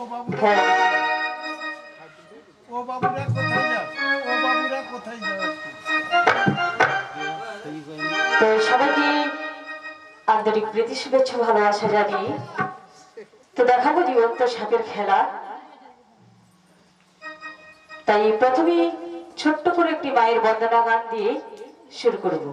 ও বাবুরা ও বাবুরা কোথায় যাও? তো সবাইকে আন্তরিক প্রীতি, শুভেচ্ছা, ভালোবাসা জানি তো দেখাবো জীবন্ত সাপের খেলা। তাই প্রথমে ছোট্ট করে একটি মায়ের বন্দনা গান দিয়ে শুরু করব।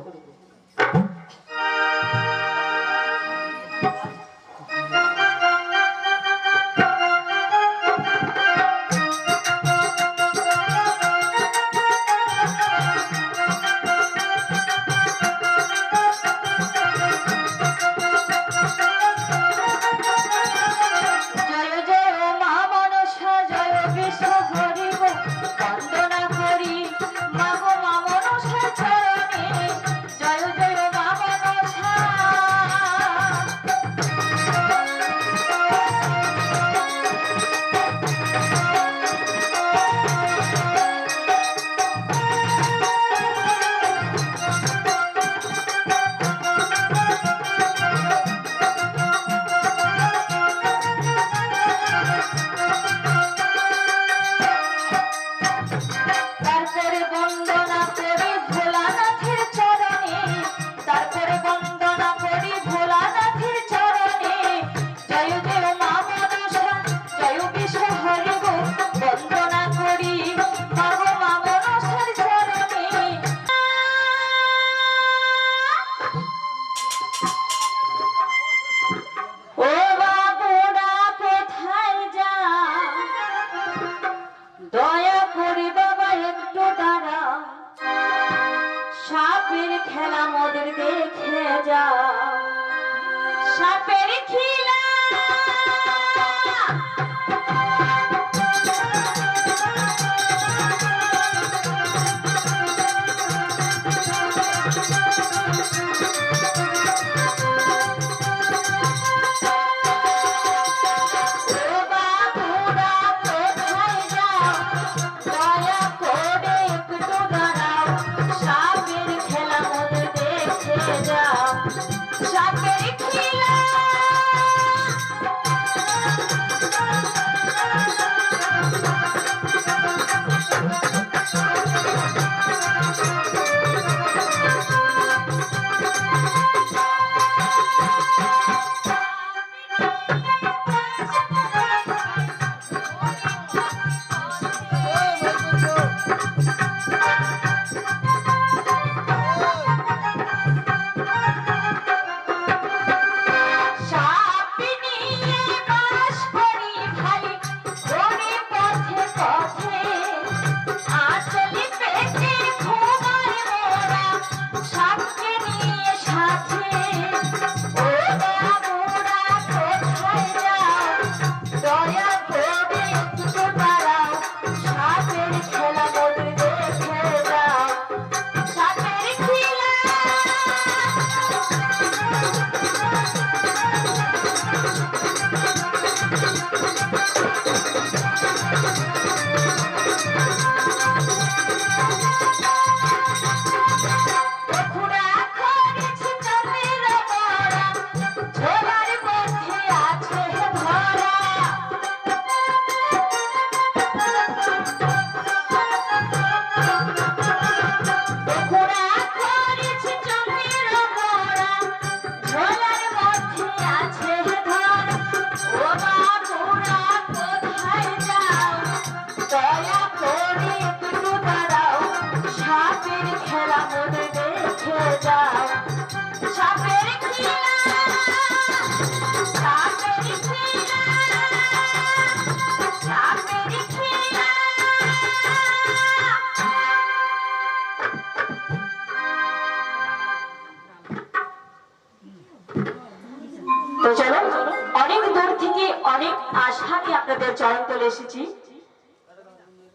অনেক দূর থেকে অনেক আশা নিয়ে আপনাদের চরণ তলে এসেছি।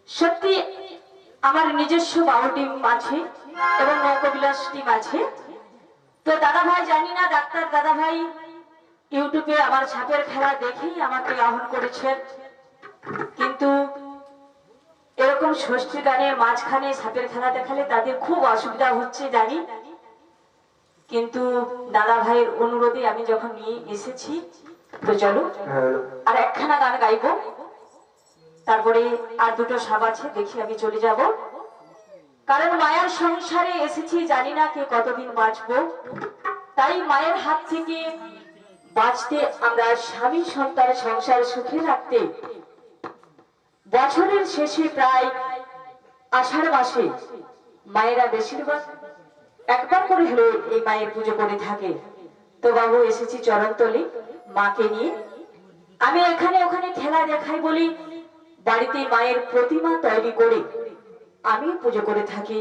সত্যি আমার নিজস্ব বাবু টিম আছে এবং নৌকবিলাস টিম আছে। তো দাদা ভাই জানি না, ডাক্তার দাদা ভাই ইউটিউবে আমার সাপের খেলা দেখেই আমাকে আহ্বান করেছেন। কিন্তু এরকম ষষ্ঠী গানের মাঝখানে সাপের খেলা দেখালে তাদের খুব অসুবিধা হচ্ছে জানি। কিন্তু দাদা ভাইয়ের অনুরোধে আমি যখন নিয়ে এসেছি তো চলো। আর একখানা গান গাইবো। তারপরে আর দুটো সাব আছে দেখি আমি চলে যাব। কারণ মায়ের সংসারে এসেছি জানি না কে কতদিন বাঁচবো। তাই মায়ের হাত থেকে বাঁচতে আমরা স্বামী সন্তান সংসার সুখে রাখতে বছরের শেষে প্রায় আষাঢ় মাসে মায়েরা বেশিরভাগ একবার করে হলেও এই মায়ের পুজো করে থাকে। তো বাবু এসেছি চরণতলে। মাকে নিয়ে। আমি এখানে ওখানে খেলা দেখাই বলি, বাড়িতে মায়ের প্রতিমা তৈরি করে আমি পুজো করে থাকি।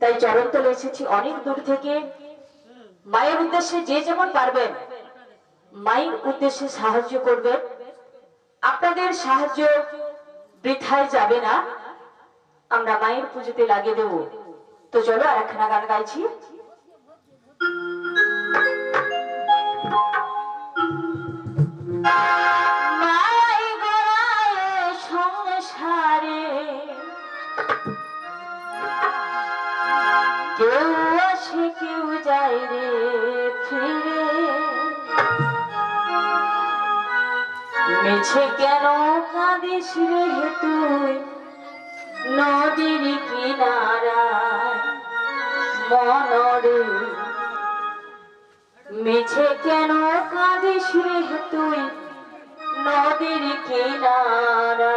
তাই চরণতলে এসেছি অনেক দূর থেকে। মায়ের উদ্দেশ্যে যে যেমন পারবেন, মায়ের উদ্দেশ্যে সাহায্য করবেন। আপনাদের সাহায্য বৃথায় যাবে না। আমরা মায়ের পুজোতে লাগিয়ে দেব। তো চলো আর একখানা গান গাইছি। মিছে কেন কাঁদিস রে তুই নদীর কিনারায় মনরে মিছে কেন কাঁদিস রে তুই নদীর কিনারা।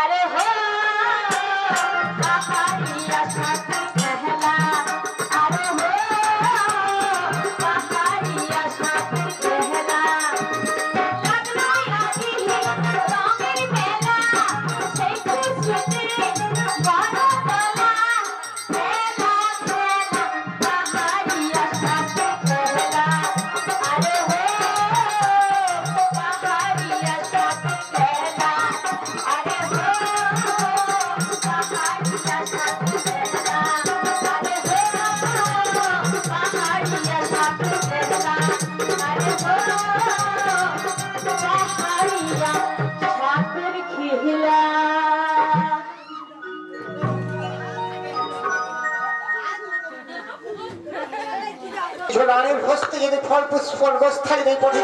আরে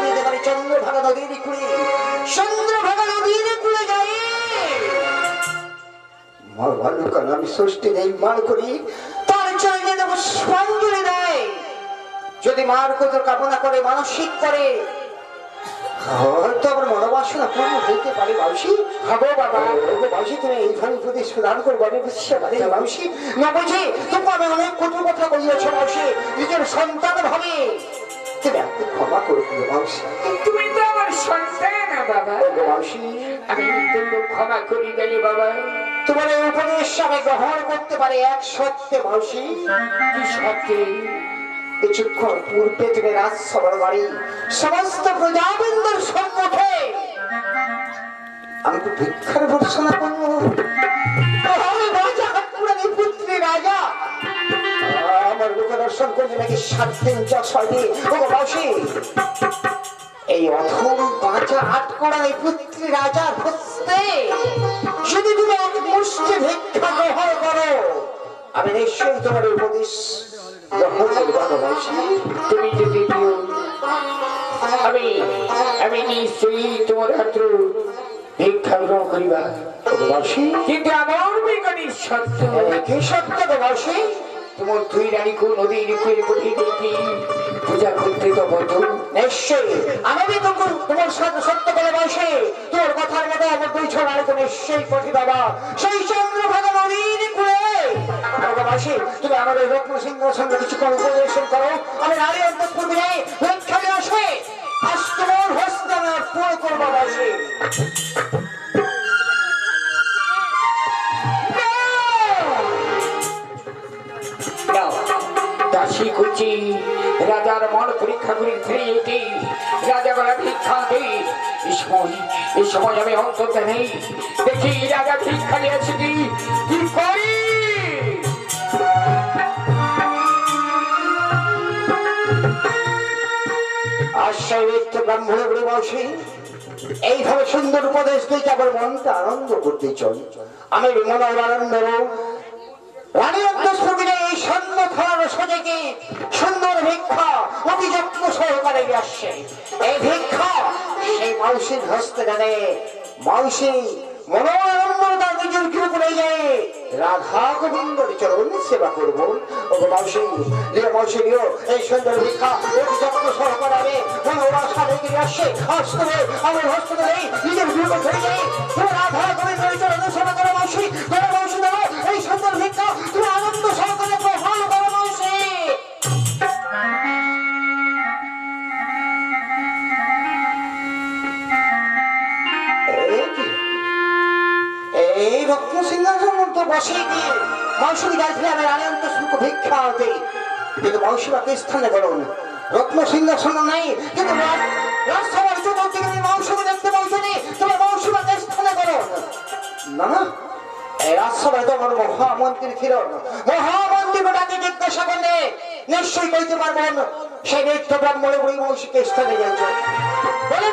দিতে পারি চন্দ্রভাগা নদীর চন্দ্রভাগা নদীর কুড়ে যাই। ভালুকান আমি মার করি। তার দেব পুষ্পাঞ্জলি দেয়। যদি মার কত কামনা করে, মানসিক করে হয়তো আমার মনোবাসনা পূর্ণ হইতে পারে মাউসি। হব বাবা তুমি এইভাবে উপদেশ প্রদান করব আমি বুঝতে পারি না মাউসি। না বুঝি তুমি আমি অনেক কটু কথা বলিয়েছ মাউসি, নিজের সন্তান ভাবে। একটু ক্ষমা করে দিও মাউসি। তুমি তো আমার সন্তান বাবা। মাউসি আমি কিন্তু ক্ষমা করি গেলি বাবা। তোমার এই উপদেশ আমি গ্রহণ করতে পারি এক সত্যে মাউসি। কি সত্যি? কিছুক্ষণ পূর্বে তুমি রাজসভার বাড়ি সমস্ত প্রজাবৃন্দর সম্মুখে। আমি তো ভিক্ষার ভর্সনা করব। দর্শন করলে নাকি সাত দিন যা ছয় দিন। বাসি এই অথম বাঁচা আটকড়ানি পুত্রী রাজার হস্তে। যদি তুমি এক মুষ্টি ভিক্ষা গ্রহণ করো আমি নিশ্চয়ই তোমার উপদেশ গ্রহণ করব তুমি যদি দিও আমি আমি নিশ্চয়ই তোমার হাত ভিক্ষা গ্রহণ করিবা। কিন্তু আমার সত্য কি সত্য বাসি তোমার দুই রানীকে নদীর কুয়ে পঠিয়ে দিয়েছি পূজা করতে তো বন্ধু। নিশ্চয়ই। আমি তোমার তোমার সাথে সত্য করে বসে তোর কথার মতো আমার দুই ছ নারীকে নিশ্চয়ই পঠি বাবা। সেই চন্দ্রভাগা নদীর কুলে। বাসি, তুমি আমাদের রত্ন সিংহাসন কিছুক্ষণ উপবেশন করো আমি নারী অন্তঃপুর ভিক্ষা নিয়ে আসে। আজ তোমার হস্তে আমি অর্পণ করব বাসি। কুচি রাজার মন পরীক্ষা করে ফিরে রাজা বলা, ভিক্ষা সময় সময় আমি অন্তত নেই। দেখি রাজা ভিক্ষা কি? করি? এইভাবে সুন্দর উপদেশ দিয়ে আবার মনটা আনন্দ করতে চল আমি মনে আনন্দ রানী হস্তে রাধা গোবিন্দর চরণ সেবা করব। ও মাউসি লিও এই সুন্দর ভিক্ষা অতি যত্ন সহকারে আমি মনোবার সাথে নিয়ে আসছে। হস্তরে আমার হস্তরে নেই, নিজের বিপদ হয়ে রাধা গোবিন্দর চরণ সেবা করো মাউসি কিন্তু মৌসুমাকে স্থানে গড়ন রত্ন সিংহাসন নাই, কিন্তু মৌসুমাকে স্থানে না রাজসভায় তো মহামন্ত্রী ছিলেন নিশ্চয়ই বলতে পারবেন সেই নিত্য ব্রাহ্মণে বই মৌসুকে স্থানে গেছে